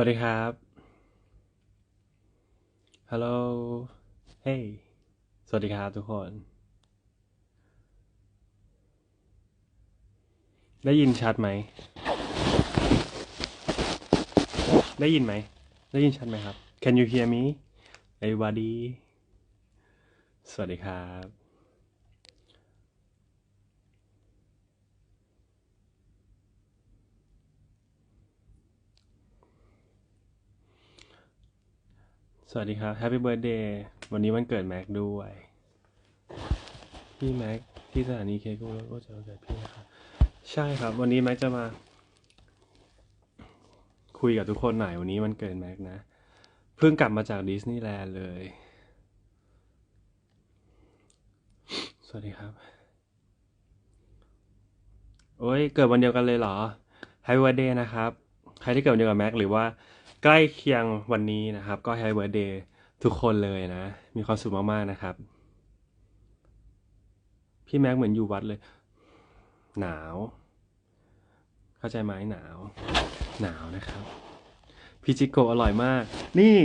วัสดีครับ ฮัลโหล เฮ้สวัสดีครับทุกคน ได้ยินชัดไหม ได้ยินไหม ได้ยินชัดไหมครับ Can you hear me everybody สวัสดีครับ สวัสดีครับ Happy Birthday วันนี้วันเกิดแม็กด้วย พี่แม็กที่สถานีเคกูแล้วก็จะเกิดพี่นะครับใช่ครับ วันนี้แม็กจะมา คุยกับทุกคนหน่อยวันนี้วันเกิดแม็กนะเพิ่งกลับมาจากดิสนีย์แลนด์เลย สวัสดีครับ โอ้ยเกิดวันเดียวกันเลยเหรอ Happy Birthday นะครับ ใครที่เกิดวันเดียวกับแม็กหรือว่า ใกล้เคียงวันนี้นะครับ ก็ Happy Birthday ทุกคนเลยนะ มีความสุขมากๆนะครับ พี่แม็กเหมือนอยู่วัดเลย หนาว เข้าใจไหมหนาว หนาวนะครับพิจิโกอร่อยมาก นี่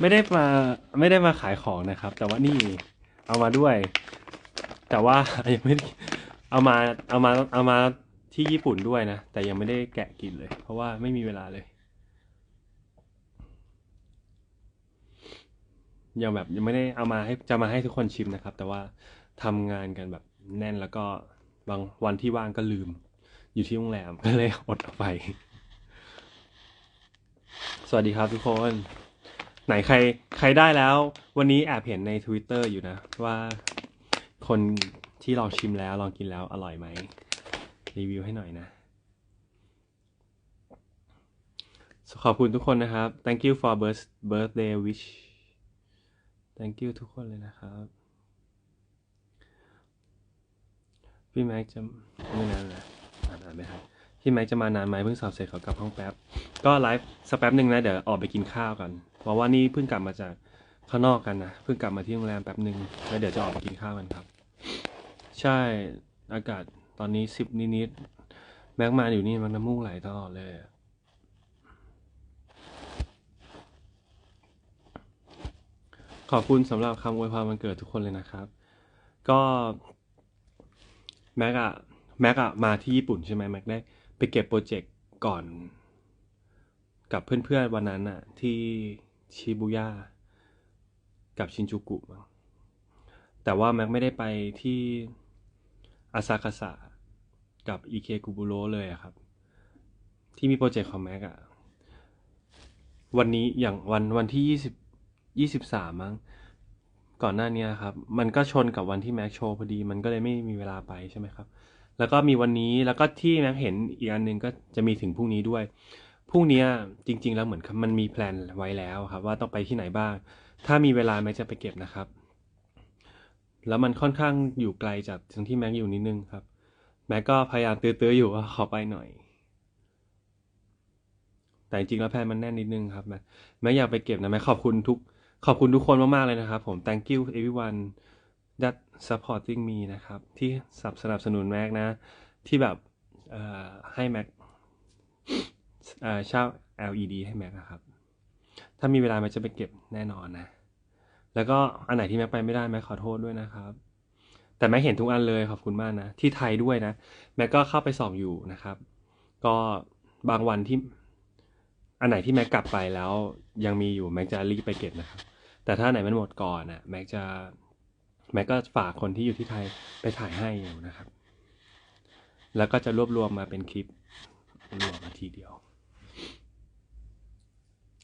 ไม่ได้มาไม่ได้มาขายของนะครับ แต่ว่านี่เอามาด้วย แต่ว่ายังไม่เอามาเอามาเอามาที่ญี่ปุ่นด้วยนะ แต่ยังไม่ได้แกะกินเลย เพราะว่าไม่มีเวลาเลย ยังแบบยังไม่ได้เอามาให้จะมาให้ทุกคนชิมนะครับ แต่ว่าทำงานกันแบบแน่นแล้วก็บางวันที่ว่างก็ลืม อยู่ที่โรงแรมก็เลยอดเอไป สวัสดีครับทุกคน ไหนใครใครได้แล้ว วันนี้แอบเห็นใน Twitter อยู่นะ ว่าคนที่ลองชิมแล้วลองกินแล้วอร่อยไหมรีวิวให้หน่อยนะ ขอบคุณทุกคนนะครับ thank you for birth birthday wish thank you ทุกคนเลยนะครับพี่แม็กจะไม่นานนะอ่านอ่านไม่ทันพี่แม็กจะมานานไหมเพิ่งสอบเสร็จเขากลับห้องแป๊บ ก็ไลฟ์สักแป๊บหนึ่งนะเดี๋ยวออกไปกินข้าวกัน เพราะว่านี่เพิ่งกลับมาจากข้างนอกกันนะเพิ่งกลับมาที่โรงแรมแป๊บหนึ่งแล้วเดี๋ยวจะออกไปกินข้าวกันครับ ใช่อากาศตอนนี้สิบนิดๆแม็กมาอยู่นี่มันน้ำมูกไหลตลอดเลยอะ ขอบคุณสำหรับคำอวยพรวันเกิดทุกคนเลยนะครับ ก็แม็กอะแม็กอะมาที่ญี่ปุ่นใช่ไหมแม็กได้ไปเก็บโปรเจกต์ก่อน กับเพื่อนๆวันนั้นอะที่ชิบุย่ากับชินจูกุมั้งแต่ว่าแม็กไม่ได้ไปที่อาซาคาสะกับอิเคกุบุโรเลยอะครับ ที่มีโปรเจกต์ของแม็กอะวันนี้อย่างวันวันที่ยี่สิบ ยี่สิบสามมั้งก่อนหน้านี้ครับ มันก็ชนกับวันที่แม็กโชว์พอดี มันก็เลยไม่มีเวลาไปใช่ไหมครับ แล้วก็มีวันนี้แล้วก็ที่แม็กเห็นอีกอันหนึ่งก็จะมีถึงพรุ่งนี้ด้วยพรุ่งนี้จริง ๆ แล้วเหมือนมันมีแพลนไว้แล้วครับ ว่าต้องไปที่ไหนบ้าง ถ้ามีเวลาแม็กจะไปเก็บนะครับ แล้วมันค่อนข้างอยู่ไกลจากตรงที่แม็กอยู่นิดนึงครับ แม็กก็พยายามตื้อๆอยู่ว่าขอไปหน่อย แต่จริงๆแล้วแพลนมันแน่นนิดนึงครับแม็กแม็กอยากไปเก็บนะแม็กขอบคุณทุก ขอบคุณทุกคนมาก ๆ เลยนะครับผม thank you everyone that supporting me นะครับ ที่สนับสนับสนุนแม็กนะ ที่แบบให้แม็กเช่า LED ให้แม็กนะครับ ถ้ามีเวลาแม็กจะไปเก็บแน่นอนนะ แล้วก็อันไหนที่แม็กไปไม่ได้แม็กขอโทษด้วยนะครับ แต่แม็กเห็นทุกอันเลยขอบคุณมากนะ ที่ไทยด้วยนะ แม็กก็เข้าไปส่องอยู่นะครับ ก็บางวันที่อันไหนที่แม็กกลับไปแล้วยังมีอยู่แม็กจะรีบไปเก็บนะครับ แต่ถ้าไหนมันหมดก่อนอะแม็กจะแม็กก็ฝากคนที่อยู่ที่ไทยไปถ่ายให้อยู่นะครับ แล้วก็จะรวบรวมมาเป็นคลิปรวมมาทีเดียว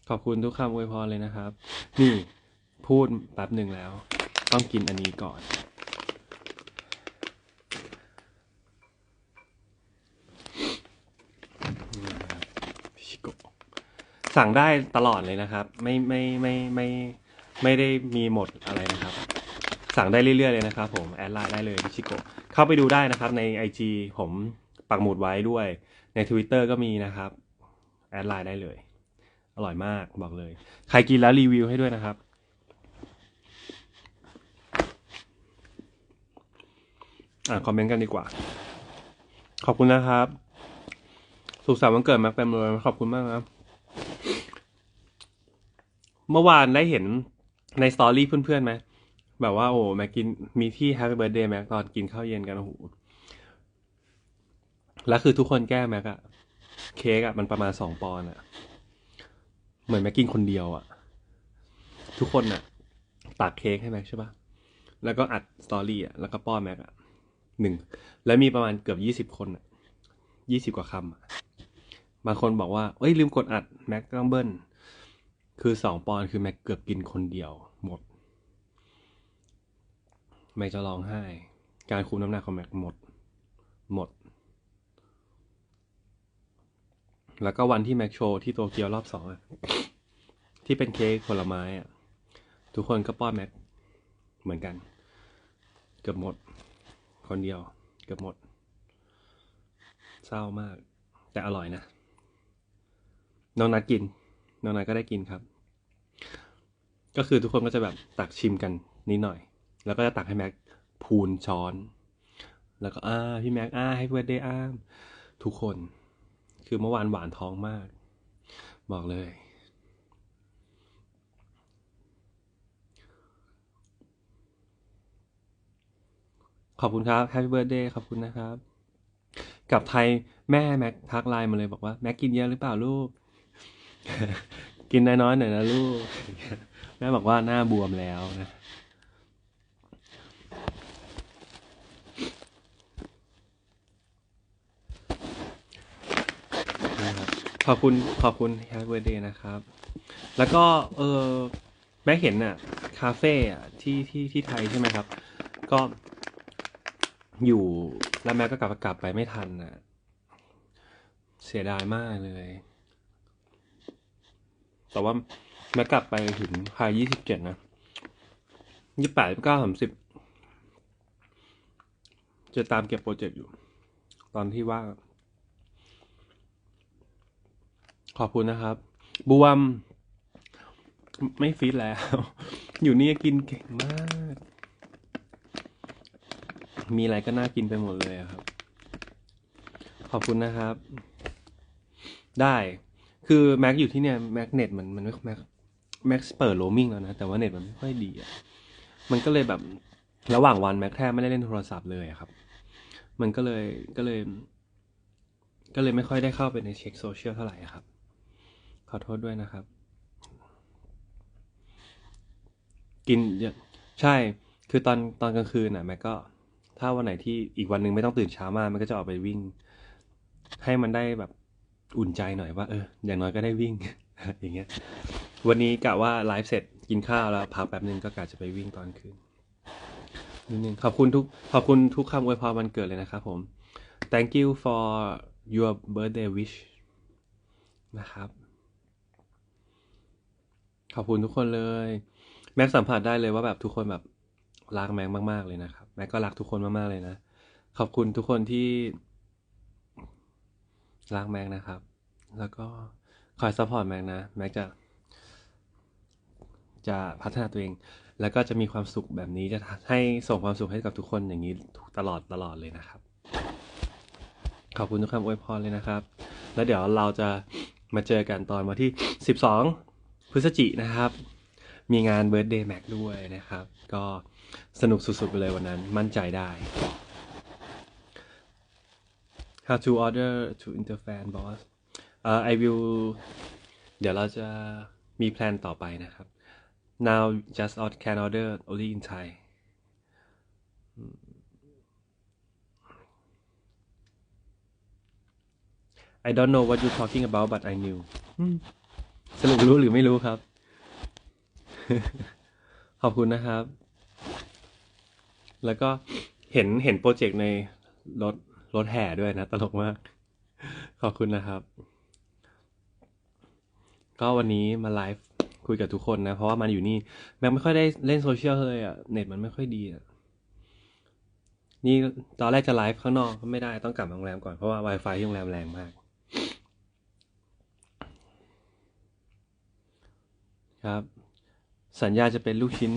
ขอบคุณทุกคำอวยพรเลยนะครับ นี่พูดแป๊บหนึ่งแล้ว ต้องกินอันนี้ก่อน สั่งได้ตลอดเลยนะครับ ไม่ไม่ไม่ไม่ไม่ ไม่ได้มีหมดอะไรนะครับ สั่งได้เรื่อยๆเลยนะครับผมแอดไลน์ได้เลยพิชิโกเข้าไปดูได้นะครับใน IG ผมปักหมุดไว้ด้วย ใน Twitter ก็มีนะครับแอดไลน์ได้เลย อร่อยมากบอกเลย ใครกินแล้วรีวิวให้ด้วยนะครับอ่านคอมเมนต์กันดีกว่า ขอบคุณนะครับ สุขสันต์วันเกิดม็กเต็มเลยขอบคุณมากครับ เมื่อวานได้เห็น ในสตอรี่เพื่อนๆไหมแบบว่าโอ้แม็กกินมีที่แฮปปี้เบิร์ดเดย์แม็กตอนกินข้าวเย็นกันโอ้โหแล้วคือทุกคนแก้แม็กอะเค้กอะมันประมาณสองปอนอะเหมือนแม็กกินคนเดียวอะทุกคนอะตักเค้กให้แม็กใช่ปะแล้วก็อัดสตอรี่อะแล้วก็ป้อนแม็กอะหนึ่งแล้วมีประมาณเกือบยี่สิบคนอะยี่สิบกว่าคำอะบางคนบอกว่าเอ้ยลืมกดอัดแม็กต้องเบิ้ลคือสองปอนคือแม็กเกือบกินคนเดียว แม็กจะร้องไห้ การคุมน้ำหนักของแม็กหมด หมด แล้วก็วันที่แม็กโชว์ที่โตเกียวรอบสองอะที่เป็นเค้กผลไม้อะทุกคนก็ป้อนแม็กเหมือนกัน เกือบหมด คนเดียว เกือบหมด เศร้ามาก แต่อร่อยนะน้องนัดกินน้องนัดก็ได้กินครับ ก็คือทุกคนก็จะแบบตักชิมกันนิดหน่อย แล้วก็จะตักให้แม็กพูนช้อน แล้วก็อ่าพี่แม็กอ่าให้เพื่อนได้อ้ามทุกคน คือเมื่อวานหวานท้องมาก บอกเลย ขอบคุณครับ Happy Birthday ขอบคุณนะครับ กับไทยแม่แม็กทักไลน์มาเลยบอกว่า แม็กกินเยอะหรือเปล่าลูก กินน้อยๆหน่อยนะลูก แม่บอกว่าหน้าบวมแล้วนะ ขอบคุณขอบคุณ Happy Birthday นะครับ แล้วก็เออแม่เห็นน่ะ คาเฟ่อะที่ที่ที่ไทยใช่ไหมครับ ก็อยู่แล้วแม่ก็กลับกลับไปไม่ทันน่ะ เสียดายมากเลย แต่ว่าแม่กลับไปถึงภายยี่สิบเจ็ดนะยี่แปดเก้าสามสิบจะตามเก็บโปรเจกต์อยู่ ตอนที่ว่าง ขอบคุณนะครับ บวม ไม่ฟิตแล้ว อยู่นี่กินเก่งมาก มีอะไรก็น่ากินไปหมดเลยครับ ขอบคุณนะครับ ได้คือแม็กอยู่ที่เนี่ยแม็กเน็ตมันมันไม่แม็กแม็กเปิดโรมิงแล้วนะ แต่ว่าเน็ตมันไม่ค่อยดีอะมันก็เลยแบบระหว่างวันแม็กแทบไม่ได้เล่นโทรศัพท์เลยครับ มันก็เลยก็เลย ก็เลยไม่ค่อยได้เข้าไปในเช็คโซเชียลเท่าไหร่ครับ ขอโทษด้วยนะครับ กินเยอะใช่ คือตอนตอนกลางคืนน่ะแม็กก็ ถ้าวันไหนที่อีกวันหนึ่งไม่ต้องตื่นเช้ามากมันก็จะออกไปวิ่ง ให้มันได้แบบอุ่นใจหน่อยว่า เออ อย่างน้อยก็ได้วิ่ง อย่างเงี้ย วันนี้กะว่าไลฟ์เสร็จกินข้าวแล้วพักแป๊บนึงก็กะจะไปวิ่งตอนคืนนิดนึงขอบคุณทุกขอบคุณทุกคำอวยพรวันเกิดเลยนะครับผม thank you for your birthday wish นะครับ ขอบคุณทุกคนเลย แม็กสัมผัสได้เลยว่าแบบทุกคนแบบรักแม็กมาก ๆ เลยนะครับ แม็กก็รักทุกคนมาก ๆ เลยนะ ขอบคุณทุกคนที่รักแม็กนะครับ แล้วก็คอยซัพพอร์ตแม็กนะ แม็กจะ จะพัฒนาตัวเอง แล้วก็จะมีความสุขแบบนี้จะให้ส่งความสุขให้กับทุกคนอย่างนี้ตลอดตลอดเลยนะครับ ขอบคุณทุกคำอวยพรเลยนะครับ แล้วเดี๋ยวเราจะมาเจอกันตอนวันที่ 12 พฤศจินะครับ มีงาน Birthday Mac ด้วยนะครับ ก็สนุกสุดๆไปเลยวันนั้นมั่นใจได้ How to order to interfan boss เอ่อ I will เดี๋ยวเราจะมีแพลนต่อไปนะครับ now just or can order only in Thai I don't know what you're talking about but I knew สรุปรู้หรือไม่รู้ครับ ขอบคุณนะครับ แล้วก็เห็นเห็นโปรเจกต์ในรถรถแห่ด้วยนะ ตลกมาก ขอบคุณนะครับ ก็วันนี้มาไลฟ์คุยกับทุกคนนะ เพราะว่ามันอยู่นี่แม็กไม่ค่อยได้เล่นโซเชียลเลยอะ่ะ เน็ตมันไม่ค่อยดีอะ่ะ นี่ตอนแรกจะไลฟ์ข้างนอกก็ไม่ได้ต้องกลับโรงแรมก่อน เพราะว่า Wi-Fi ที่โรงแรมแรงมาก ครับ สัญญาจะเป็นลูกชิ้น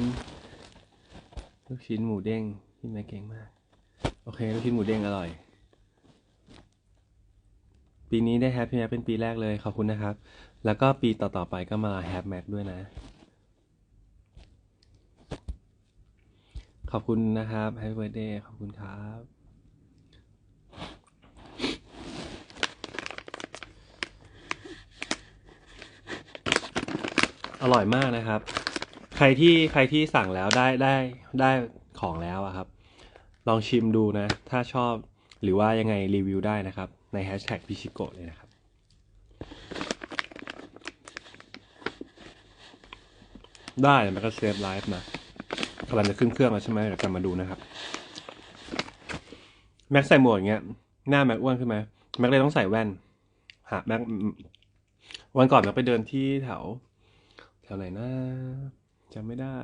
ลูกชิ้นหมูเด้งที่แม่เก่งมาก โอเค ลูกชิ้นหมูเด้งอร่อย ปีนี้ได้แฮปปี้แม็กเป็นปีแรกเลย ขอบคุณนะครับ แล้วก็ปีต่อๆไปก็มาแฮปแม็กด้วยนะ ขอบคุณนะครับ Happy Birthday ขอบคุณครับ อร่อยมากนะครับ ใครที่ใครที่สั่งแล้วได้ได้ได้ของแล้วอะครับ ลองชิมดูนะ ถ้าชอบหรือว่ายังไงรีวิวได้นะครับ ในแฮชแท็กพิชิโกเลยนะครับ ได้มันก็เซฟไลฟ์นะกำลังจะขึ้นเครื่องแล้วใช่ไหมเดี๋ยวกลับมาดูนะครับ แม็กใส่หมวกอย่างเงี้ย หน้าแม็กอ้วนขึ้นไหมแม็กเลยต้องใส่แว่น หาแม็กวันก่อนแม็กไปเดินที่แถว ถวไหนนะจำไม่ได้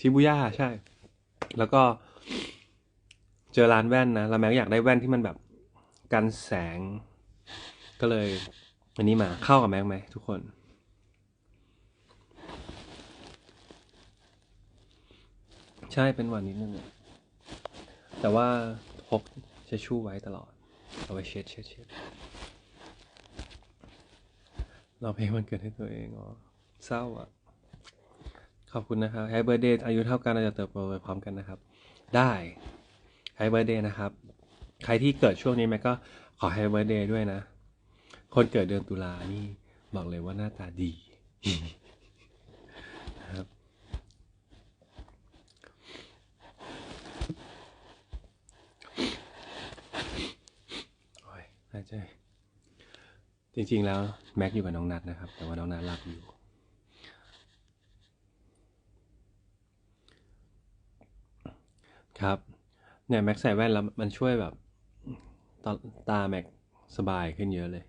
ชิบูย่าใช่ แล้วก็เจอร้านแว่นนะแล้วแม็กอยากได้แว่นที่มันแบบกันแสง ก็เลยอันนี้มาเข้ากับแม็กไหมทุกคน ใช่เป็นวันนิดนึงแต่ว่าพกเช็ดชู่ไว้ตลอด เอาไว้เช็ดเช็ดเช็ดเราเพลงวันเกิดให้ตัวเองอ๋อเศร้าอะ อบคุณนะครับ Happy Birthday อายุเท่ากันเราจะเติบโตไปพร้อมกันนะครับ ได้ Happy Birthday นะครับ ใครที่เกิดช่วงนี้แม็กก็ขอ Happy Birthday ด้วยนะ คนเกิดเดือนตุลานี่บอกเลยว่าหน้าตาดีนะครับโอ้ยหายใจจริงๆแล้วแม็กอยู่กับน้องนัดนะครับ แต่ว่าน้องนัดหลับอยู่ ครับเนี่ยแม็กใส่แว่นแล้วมันช่วยแบบตาตาแม็กสบายขึ้นเยอะเลย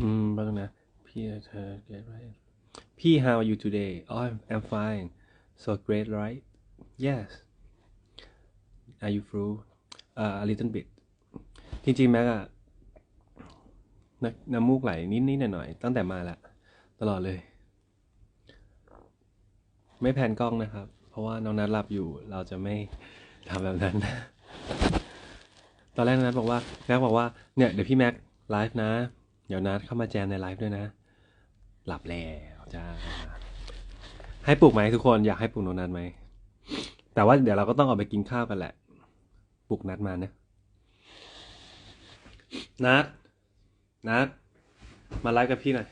อืมบ้างนะ พี่เธอ get right พี่ how are you today oh I'm, I'm fine so great right yes are you through uh, a little bit จริงๆ แม็กอะ นน้ำมูกไหลนิดๆหน่อยๆตั้งแต่มาละตลอดเลย ไม่แพนกล้องนะครับ เพราะว่าน้องนัดหลับอยู่ เราจะไม่ทำแบบนั้น ตอนแรกนัดบอกว่าแม็กบอกว่าเนี่ยเดี๋ยวพี่แม็กไลฟ์นะ เดี๋ยวนัดเข้ามาแจมในไลฟ์ด้วยนะ หลับแล้วจ้าให้ปลุกไหมทุกคนอยากให้ปลุกน้องนัดไหมแต่ว่าเดี๋ยวเราก็ต้องออกไปกินข้าวกันแหละปลุกนัดมานะนัด นัดมาไลฟ์กับพี่หน่อย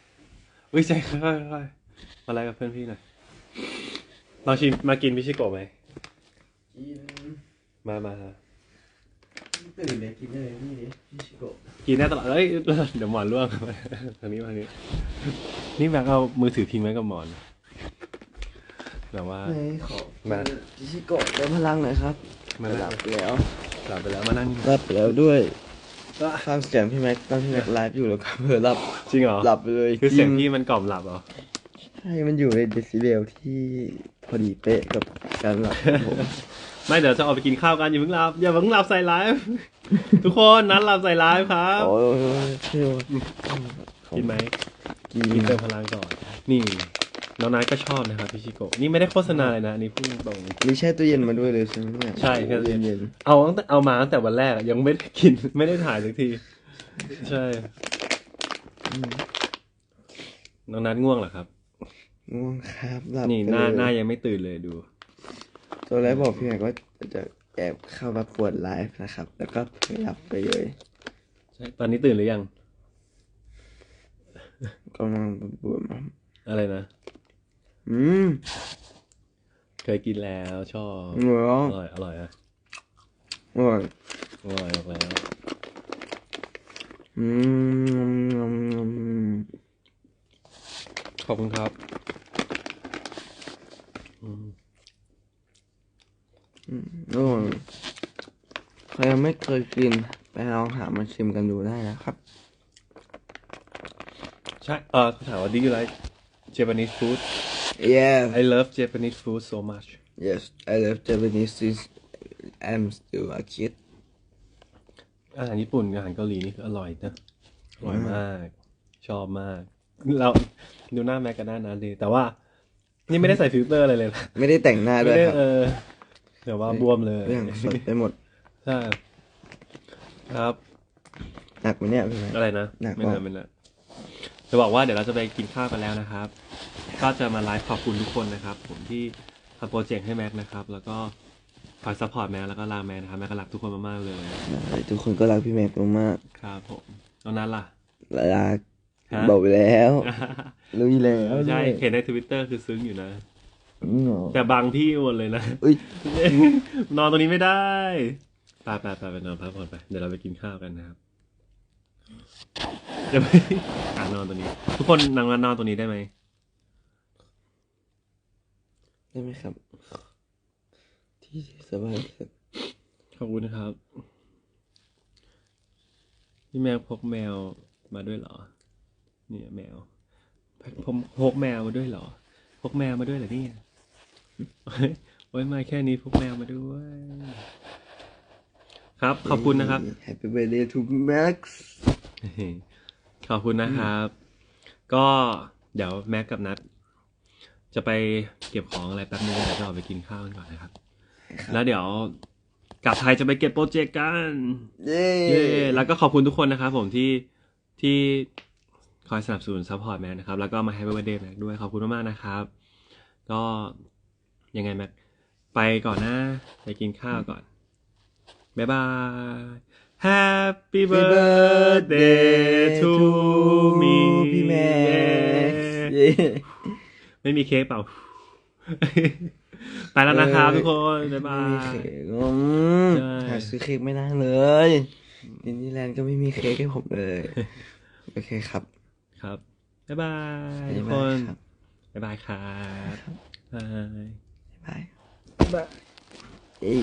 อุ้ยใจค่อยๆค่อยๆมาไลฟ์กับเพื่อนพี่หน่อยลองชิมมากินพิชิโกะไหมกินมามาตื่นเลยกินได้เลยนี่ดิพี่ชิโกะกินได้ตลอดเอ้ยเดี๋ยวหมอนร่วง ทางนี้มาทางนี้ นี่แบงค์เอามือถือทิ้งไว้กับหมอนแบบว่า ไหนขอมา พี่ชิโกะเติมพลังหน่อยครับมาหนั่ลังบแล้วหลับไปแล้วมานั่งหลับแล้วด้วย ฟังเสียงพี่แม็กตอนพี่แม็กไลฟ์อยู่แล้วก็เผลอหลับจริงเหรอหลับไปเลยคือเสียงจริพี่มันกล่อมหลับเหรอใช่มันอยู่ในเดซิเบลที่พอดีเป๊ะกับการหลับของผมไม่เดี๋ยวจะออกไปกินข้าวกันอย่าเพิ่งหลับอย่าเพิ่งหลับใส่ไลฟ์ทุกคนนัดหลับใส่ไลฟ์ครับโอ้ยเที่ยวกินไหมกินกินเติมพลังก่อนนี่ น้องนัทก็ชอบนะครับพิชิโกะนี่ไม่ได้โฆษณาเลยนะอันนี่พูดตรงมีแช่ตู้เย็นมาด้วยเลยใช่ไหมเนี่ยใช่แช่ตู้เย็นเย็นๆเอาตั้งแต่เอามาตั้งแต่วันแรกอะยังไม่ได้กิน ไม่ได้ถ่ายสักที ใช่ๆอืมน้องนัทง่วงเหรอครับ ง่วงครับหลับนี่ไปหน้าเลยหน้ายังไม่ตื่นเลยดูตัวแรกบอกพี่แม็กว่าจะแอบเข้ามาปวดไลฟ์นะครับ แล้วก็หลับไปเลยใช่ตอนนี้ตื่นหรือยัง กำลังบวมครับอะไรนะ อืม เคยกินแล้วชอบเหรออร่อยอร่อยอะอร่อยอร่อยบอกแล้ว อืมขอบคุณครับอืมอืมอร่อยใครยังไม่เคยกิน ไปลองหามาชิมกันดูได้นะครับ ใช่เออเขาถามว่า do you like Japanese food yeah I love Japanese food so much yes I love Japanese since I'm still a kid อาหารญี่ปุ่นกับอาหารเกาหลีนี่คืออร่อยนะอร่อยมาก ชอบมาก เราดูหน้าแม็กกันหน้านั้นดีแต่ว่า นี่ไม่ได้ใส่ฟิลเตอร์อะไรเลยนะไม่ได้แต่งหน้าด้วยไม่ได้ครับเออเดี๋ยวว่าบวมเลยเรื่องสดไปหมด ใช่ครับ หนักไหมเนี่ยพี่แม็ก อะไรนะหนักไม่มาก นานไม่นานจะบอกว่าเดี๋ยวเราจะไปกินข้าวกันแล้วนะครับ ก็จะมาไลฟ์ขอบคุณทุกคนนะครับ ผมที่ทำโปรเจกต์ให้แม็กนะครับ แล้วก็คอยซัพพอร์ตแม็กแล้วก็ลาแม็กนะครับแม็กก็รักทุกคนมากๆเลยทุกคนก็รักพี่แม็กมากครับผมตอนนั้นล่ะๆรักฮะบอกไปแล้วรู้อยู่แล้วใช่ด้วยเห็นในทวิตเตอร์คือซึ้งอยู่นะอืมเหรอแต่บางที่หมดเลยนะอุ้ยนอนตรงนี้ไม่ได้ไปไปไปไปนอนพักผ่อนไป เดี๋ยวเราไปกินข้าวกันนะครับเดี๋ยวไปอ่านอนตรงนี้ ทุกคนนั่งนอนตรงนี้ได้ไหม ได้ไหมครับ ที่สบายที่สุดขอบคุณนะครับพี่แมวพกแมวมาด้วยเหรอ เนี่ยแมวผมพกแมวมาด้วยเหรอ พกแมวมาด้วยเหรอเนี่ยโอ้ยมาแค่นี้พกแมวมาด้วย ครับ ขอบคุณนะครับแฮปปี้เบ t ร์ a เดย์ทูแม็กซ์ขอบคุณนะครับ ก็เดี๋ยวแม็กกับนัด จะไปเก็บของอะไรแป๊บนึงเดี๋ยวจะออกไปกินข้าวกันก่อนนะครับ แล้วเดี๋ยวกลับไทยจะไปเก็บโปรเจกต์กันเย้เย้แล้วก็ขอบคุณทุกคนนะครับผมที่ที่คอยสนับสนุนซัพพอร์ตแม็กนะครับ แล้วก็มาให้เบอร์เดย์แม็กด้วยขอบคุณมากๆนะครับ ก็ยังไงแม็กไปก่อนนะ ไปกินข้าวก่อน บ๊ายบาย Happy birthday to me พี่แม็กซ์เย้ ไม่มีเค้กเปล่า ไปแล้วนะครับทุกคนบ๊ายบาไม่มีย เค้กอืมใช่ หาซื้อเค้กไม่ได้เลยดิสนีย์แลนด์ก็ไม่มีเค้กให้ผมเลย โอเคครับครับ บ๊ายบายทุกบ๊ายคบายนครับบ๊ายบายครับบายบ๊ายบาย บ๊ายบายเอ้ย